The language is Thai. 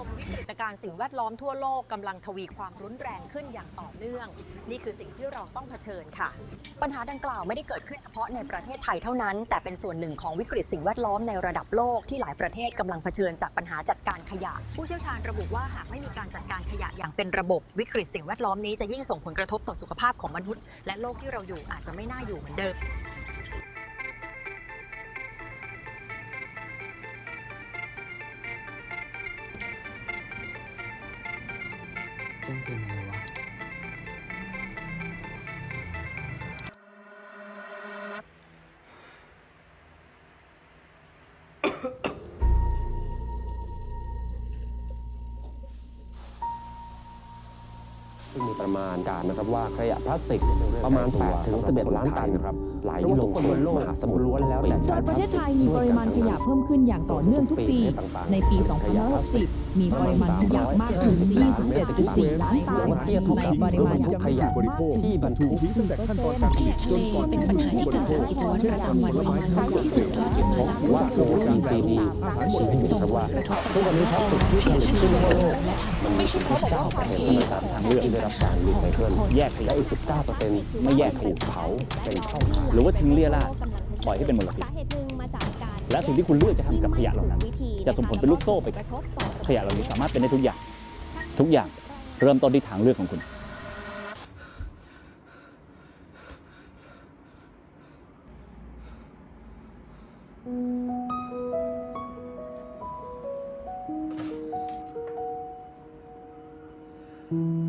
วิการณ์สิ่งแวดล้อมทั่วโลกกำลังทวีความรุนแรงขึ้นอย่างต่อเนื่อง นี่คือสิ่งที่เราต้องเผชิญค่ะ ปัญหาดังกล่าวไม่ได้เกิดขึ้นเฉพาะในประเทศไทยเท่านั้น แต่เป็นส่วนหนึ่งของวิกฤตสิ่งแวดล้อมในระดับโลกที่หลายประเทศกำลังเผชิญจากปัญหาจัดการขยะ ผู้เชี่ยวชาญระบุว่าหากไม่มีการจัดการขยะอย่างเป็นระบบวิกฤตสิ่งแวดล้อมนี้จะยิ่งส่งผลกระทบต่อสุขภาพของมนุษย์และโลกที่เราอยู่อาจจะไม่น่าอยู่เหมือนเดิม แจ้งเซึ่งมีประมาณการนะครับว่าขยะพลาสติกประมาณ8ถึง11 ล้านตันครับไหลลงสู่มหาสมุทรล้วนแล้วแต่โดยประเทศไทยมีปริมาณขยะเพิ่มขึ้นอย่างต่อเนื่องทุกปี ในปี 2560 มีปริมาณขยะมากถึง27.4 ล้านตันเทียบเท่าในกับปริมาณรถบรรทุกขยะมากถึงที่บรรทุกตั้งแต่ขั้นตอนการผลิตจนก่อนเป็นปัญหาที่เกิดจากกิจวัต รประจำวันของมนุษย์ที่สืบทอดกันมาจากว่าโซน OECD ชี้ให้เห็นครับว่าทุกวันนี้พลาสติกที่ผลิตขึ้นทั่วโลกมันมี9เปอร์เซ็นต์นะครับทางเลือกที่ได้รับการรีไซเคิลแยกและอีก 19เปอร์เซ็นต์ไม่แยกถูกเผาเป็นเท่าฐานหรือว่าทิ้งเลี่ยราดปล่อยให้เป็นมลพิษสาเหตุหนึ่งมาจากการและสิ่งที่คุณเลือกจะทำกับขยะเหล่านั้น จะส่งผลเป็นลูกโซ่ไปกระทบต่อขยะเหล่านี้สามารถเป็นได้ทุกอย่าง ทุกอย่างเริ่มต้นที่ทางเลือกของคุณ thank you